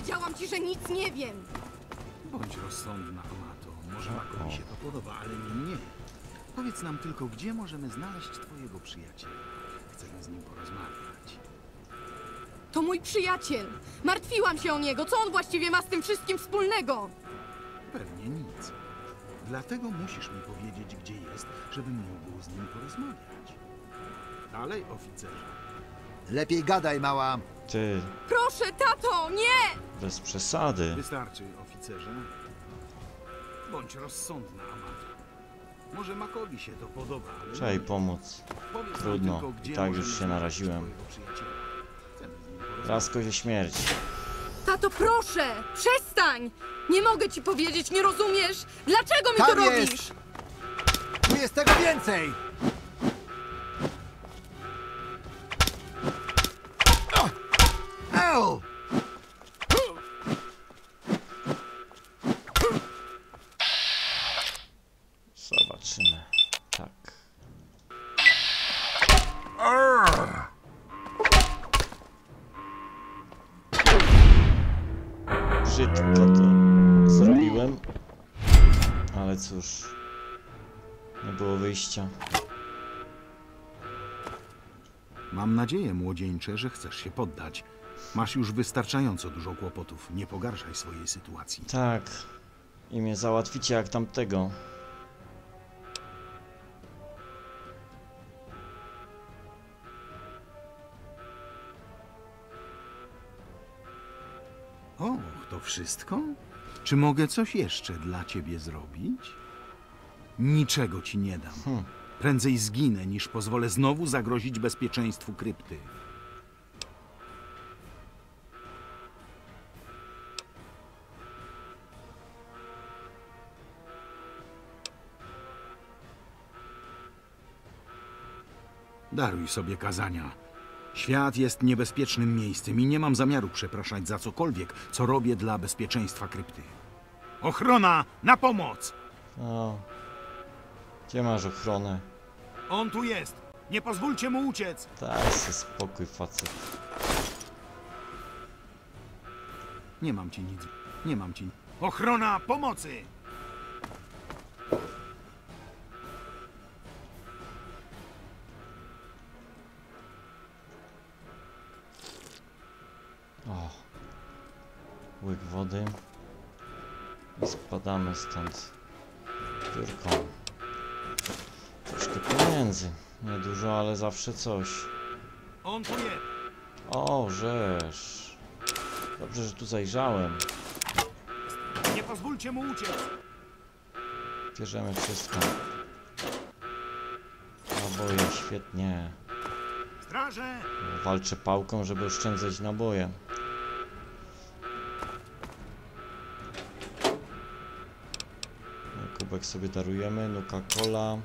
Powiedziałam ci, że nic nie wiem. Bądź rozsądna, Amato. Może Makowi się to podoba, ale mi nie. Powiedz nam tylko, gdzie możemy znaleźć twojego przyjaciela. Chcemy z nim porozmawiać. To mój przyjaciel. Martwiłam się o niego. Co on właściwie ma z tym wszystkim wspólnego? Pewnie nic. Dlatego musisz mi powiedzieć, gdzie jest, żebym mógł z nim porozmawiać. Dalej, oficerze. Lepiej gadaj, mała. Ty, Proszę, tato, nie! bez przesady. Wystarczy, oficerze. Bądź rozsądna, Amato. Może Makowi się to podoba, ale... Trzeba jej pomóc. Powiedz nam Trudno. tylko, gdzie I tak możemy już się znaleźć naraziłem. twojego przyjaciela. Chcemy z nim porozmawiać. Raz kozie śmierć. Tato, proszę! Przestań! Nie mogę ci powiedzieć, nie rozumiesz? Dlaczego mi Tam to jest! robisz? Tu jest tego więcej! Brzydko to zrobiłem. Ale cóż. Nie było wyjścia. Mam nadzieję, młodzieńcze, że chcesz się poddać. Masz już wystarczająco dużo kłopotów. Nie pogarszaj swojej sytuacji. Tak. I mnie załatwicie jak tamtego. Och, to wszystko? Czy mogę coś jeszcze dla ciebie zrobić? Niczego ci nie dam. Hmm. Prędzej zginę, niż pozwolę znowu zagrozić bezpieczeństwu krypty. Daruj sobie kazania. Świat jest niebezpiecznym miejscem i nie mam zamiaru przepraszać za cokolwiek, co robię dla bezpieczeństwa krypty. Ochrona! Na pomoc! O. Gdzie masz ochronę? On tu jest! Nie pozwólcie mu uciec! Daj sobie spokój, facet. Nie mam ci nic. Nie mam ci. Ochrona pomocy! Spadamy stąd. Biurką. Troszkę pieniędzy. Niedużo, ale zawsze coś. On tu jest! O, żeż. Dobrze, że tu zajrzałem. Nie pozwólcie mu uciec! Bierzemy wszystko. Naboje, świetnie. Straże! Walczę pałką, żeby oszczędzać naboje. Kubek sobie darujemy, Nuka Cola,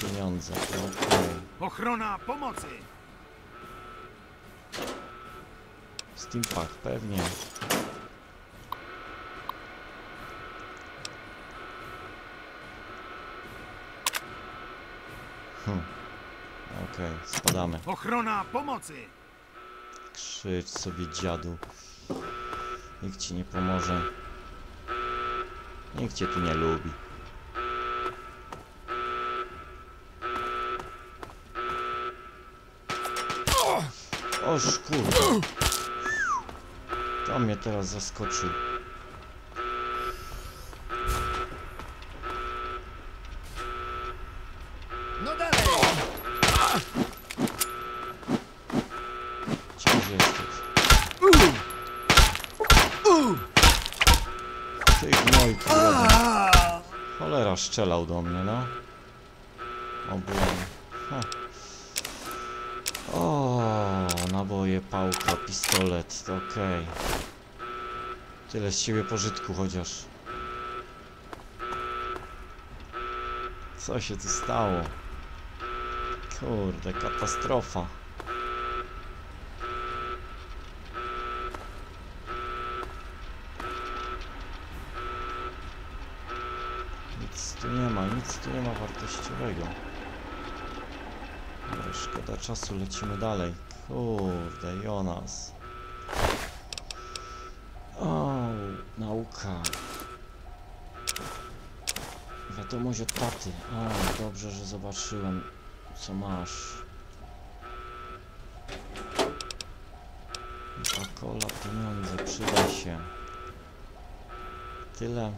pieniądze. Okej. Ochrona pomocy! Steampunk, pewnie. Hm. Okej, spadamy. Ochrona pomocy! Krzycz sobie dziadu. Nikt ci nie pomoże. Nikt cię tu nie lubi. Oż kurde. To mnie teraz zaskoczył. No dalej! Gdzie jesteś? Ty gnoj kurde. Cholera strzelał do mnie, no. Obłęd. Ha. O, naboje, pałka, pistolet, to okej. Tyle z ciebie pożytku chociaż. Co się tu stało? Kurde, katastrofa. Nic tu nie ma, nic tu nie ma wartościowego. Szkoda czasu, lecimy dalej. Kurde, Jonas. O, nauka. Wiadomość od taty. O, dobrze, że zobaczyłem, co masz. Coca-Cola, pieniądze, przyda się. Tyle.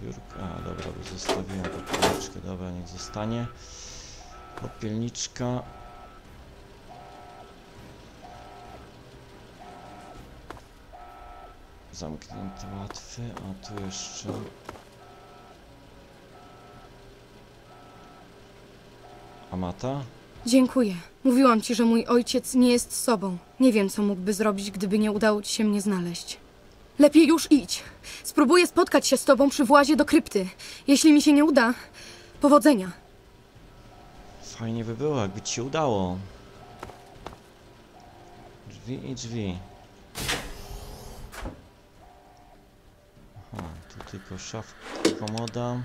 Piórka, a dobra, bo zostawiłem popielniczkę, dobra, niech zostanie. Popielniczka. Zamknięty, łatwy, a tu jeszcze... Amata? Dziękuję. Mówiłam ci, że mój ojciec nie jest sobą. Nie wiem, co mógłby zrobić, gdyby nie udało ci się mnie znaleźć. Lepiej już idź. Spróbuję spotkać się z tobą przy włazie do krypty. Jeśli mi się nie uda, powodzenia. Fajnie by było, jakby ci się udało. Drzwi i drzwi. Aha, tu tylko szafka, komoda.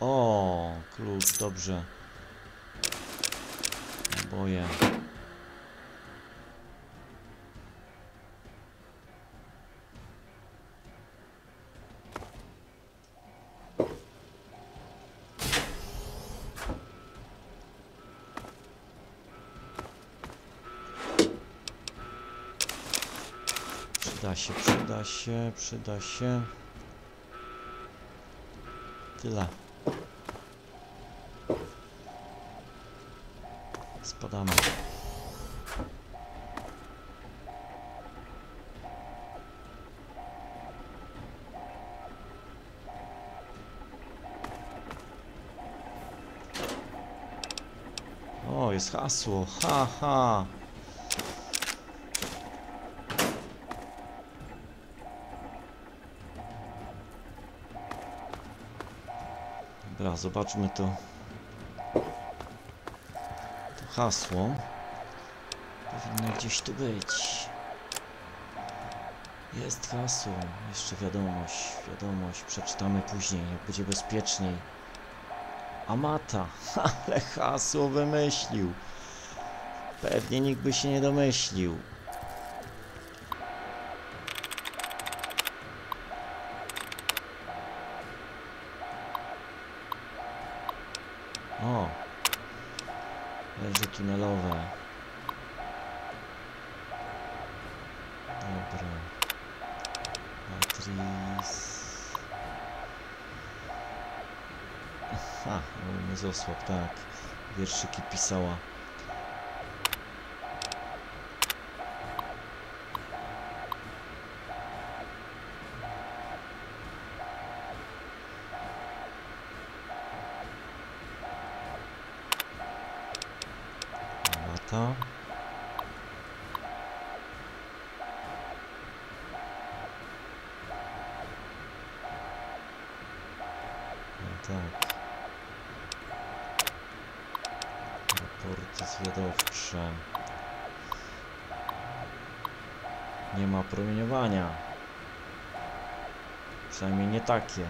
O, klucz, dobrze. Naboje. Przyda się, przyda się, przyda się. Tyle. Spadamy. O, jest hasło. Ha, ha. Dobra, zobaczmy to. To hasło. Powinno gdzieś tu być. Jest hasło. Jeszcze wiadomość. Wiadomość. Przeczytamy później, jak będzie bezpieczniej. Amata. Ale hasło wymyślił. Pewnie nikt by się nie domyślił. O! Leży tunelowe. Dobra. Matris. Aha, nie Zosłab, tak. Wierszyki pisała. Lata. No tak. Raporty zwiadowcze. Nie ma promieniowania. Przynajmniej nie takie.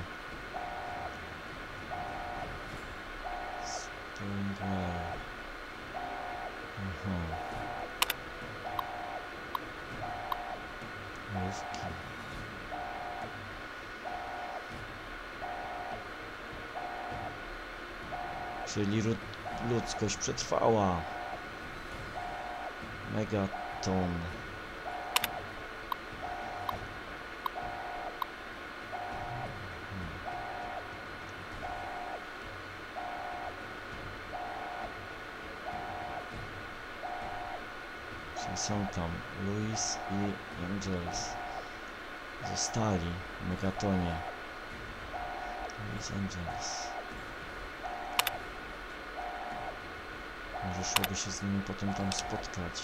Stonewall. Aha. Mrówki. Czyli ludzkość przetrwała. Megaton. Czyli są tam Louis i Angels. Zostali w Megatonie. Louis Angels. Może szłoby się z nimi potem tam spotkać.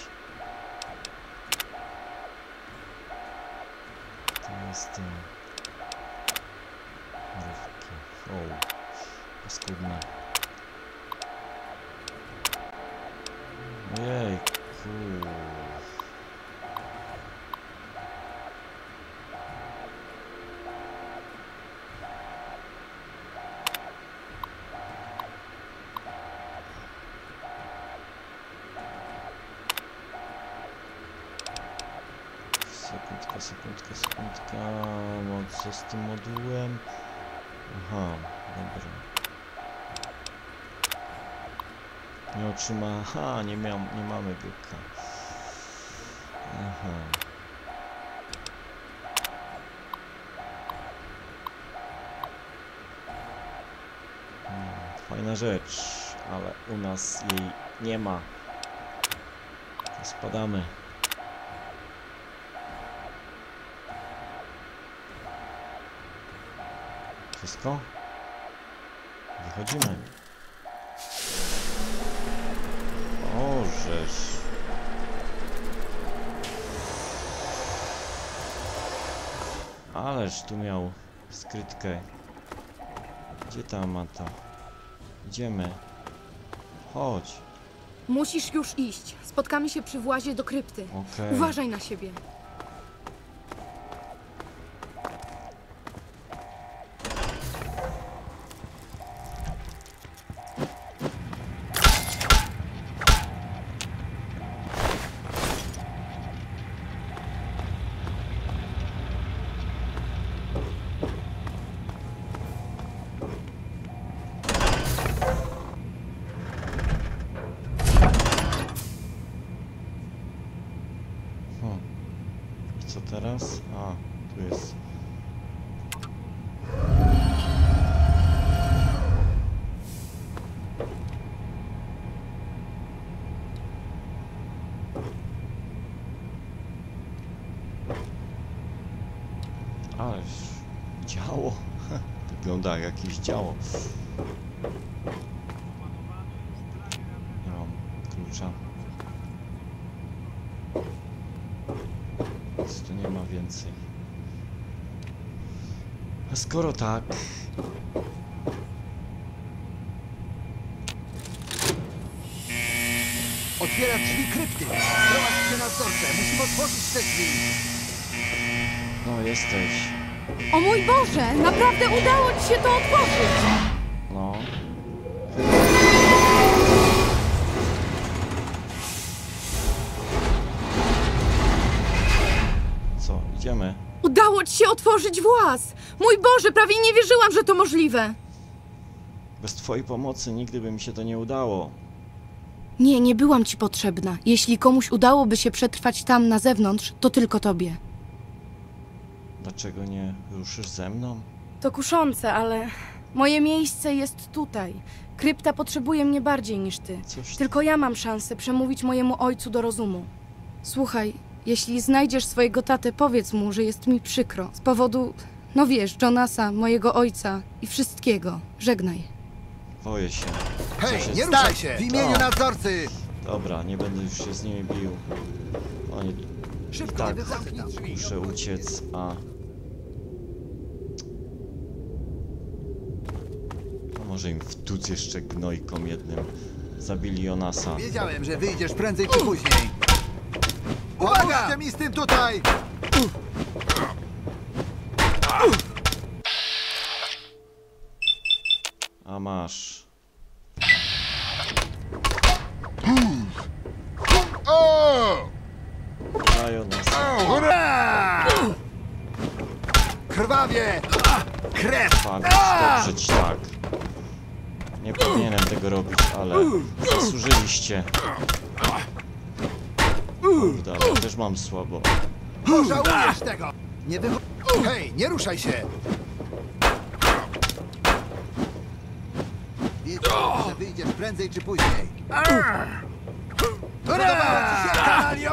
To jest ten... Mrówki. O, paskudne. Ojejku. Sekundka, sekundka, sekundka. Mo- Co z tym modułem? Aha, dobra. Nie otrzyma... Aha, nie, miał, nie mamy byka. Aha. Hmm, Fajna rzecz, ale u nas jej nie ma. Spadamy. Wszystko? Wychodzimy. Ożeż. Ależ tu miał skrytkę. Gdzie ta mata? Idziemy. Chodź. Musisz już iść. Spotkamy się przy włazie do krypty. Okej. Uważaj na siebie. Wygląda jak jakieś działo. Nie mam klucza. Nic tu nie ma więcej. A skoro tak, Otwiera drzwi krypty. Prowadź się na wzorce. Musimy otworzyć te drzwi. no jesteś. O mój Boże! Naprawdę udało ci się to otworzyć! No. Co, idziemy? Udało ci się otworzyć właz! Mój Boże, prawie nie wierzyłam, że to możliwe! Bez twojej pomocy nigdy by mi się to nie udało. Nie, nie byłam ci potrzebna. Jeśli komuś udałoby się przetrwać tam na zewnątrz, to tylko tobie. Dlaczego nie ruszysz ze mną? To kuszące, ale moje miejsce jest tutaj. Krypta potrzebuje mnie bardziej niż ty. Coś ty... Tylko ja mam szansę przemówić mojemu ojcu do rozumu. Słuchaj, jeśli znajdziesz swojego tatę, powiedz mu, że jest mi przykro. Z powodu, no wiesz, Jonasa, mojego ojca i wszystkiego. Żegnaj. Boję się. Hej, się nie stało? ruszaj się! W imieniu nadzorcy! Dobra, nie będę już się z nimi bił. Oni Szybko, tak. muszę uciec, a... może im wtuc jeszcze gnojkom jednym. Zabili Jonasa. Wiedziałem, że wyjdziesz prędzej czy później. Uwaga! mi z tym tutaj! A masz. Jonasa. Hurra! Krwawie! Krew! Fabiusz, dobrze ci tak. Nie powinienem tego robić, ale zasłużyliście. Kurde, ale też mam słabo. Pożałujesz tego! Nie wycho... Hej, nie ruszaj się! Wiedziałem, że wyjdziesz prędzej czy później. Podobała ci?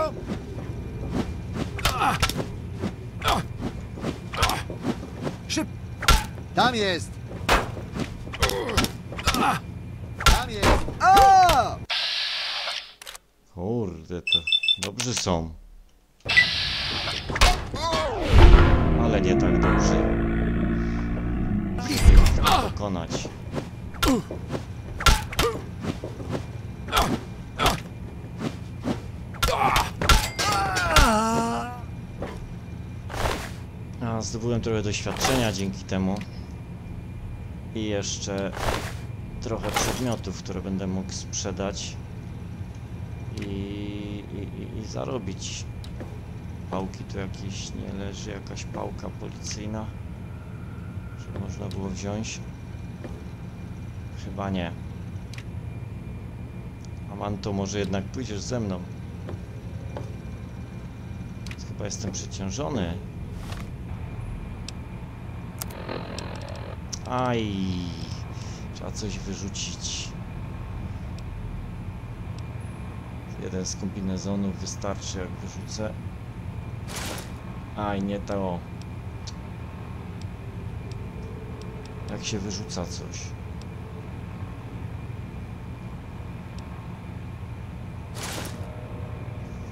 Szyb... Tam jest! Tam jest! Kurde, to dobrzy są. Ale nie tak ich tam pokonać. Zdobyłem trochę doświadczenia dzięki temu. I jeszcze trochę przedmiotów, które będę mógł sprzedać i, i, i- zarobić pałki tu jakieś nie leży, jakaś pałka policyjna, że można było wziąć? Chyba nie. Amanto, może jednak pójdziesz ze mną? Chyba jestem przeciążony. Aj, trzeba coś wyrzucić. Jeden z kombinezonów wystarczy, jak wyrzucę. Aj, nie to. Jak się wyrzuca coś?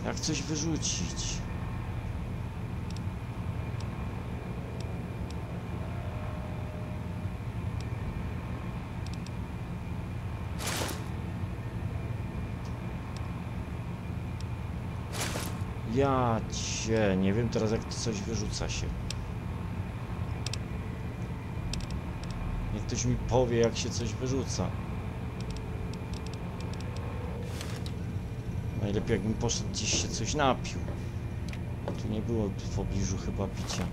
Jak coś wyrzucić? Ja cię, nie wiem teraz jak coś wyrzuca się. Niech ktoś mi powie jak się coś wyrzuca. Najlepiej jakbym poszedł gdzieś się coś napił. Tu nie było w pobliżu chyba picia.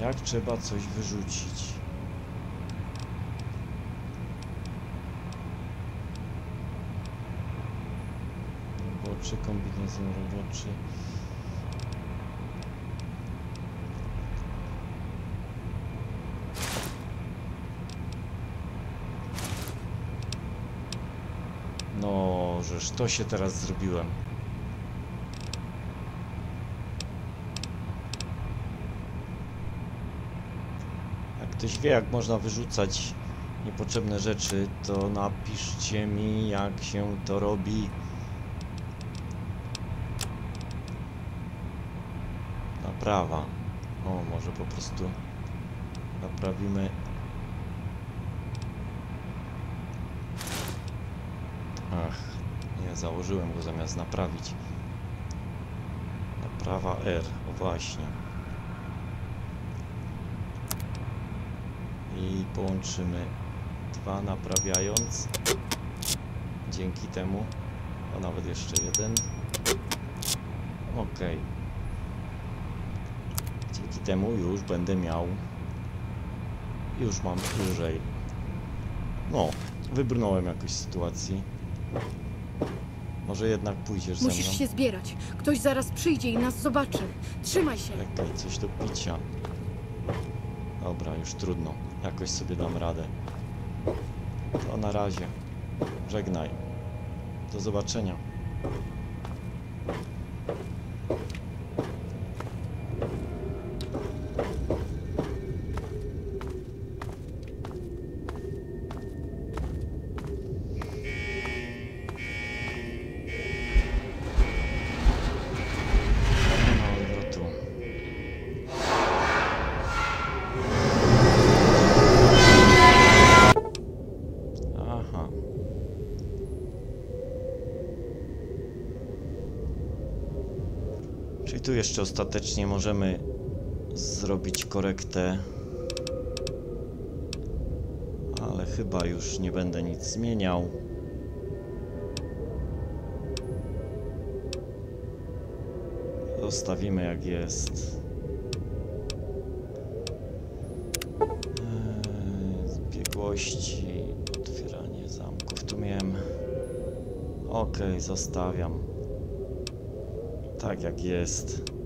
Jak trzeba coś wyrzucić? Roboczy, kombinezon roboczy. No, żeż to się teraz zrobiłem. Jak ktoś wie, jak można wyrzucać niepotrzebne rzeczy, to napiszcie mi, jak się to robi. Naprawa. O, może po prostu naprawimy. Ach, nie, założyłem go zamiast naprawić. Naprawa R, o właśnie. I połączymy dwa naprawiając. Dzięki temu, a nawet jeszcze jeden. Ok. Dzięki temu już będę miał. Już mam lżej. No, wybrnąłem jakoś z sytuacji. Może jednak pójdziesz ze mną. Musisz się zbierać. Ktoś zaraz przyjdzie i nas zobaczy. Trzymaj się. Czekaj, coś do picia. Dobra, już trudno. Jakoś sobie dam radę. To na razie. Żegnaj. Do zobaczenia. Jeszcze ostatecznie możemy zrobić korektę. Ale chyba już nie będę nic zmieniał. Zostawimy jak jest. Eee, Zbiegłości, otwieranie zamków. Tu miałem. Ok, zostawiam. Tak jak jest.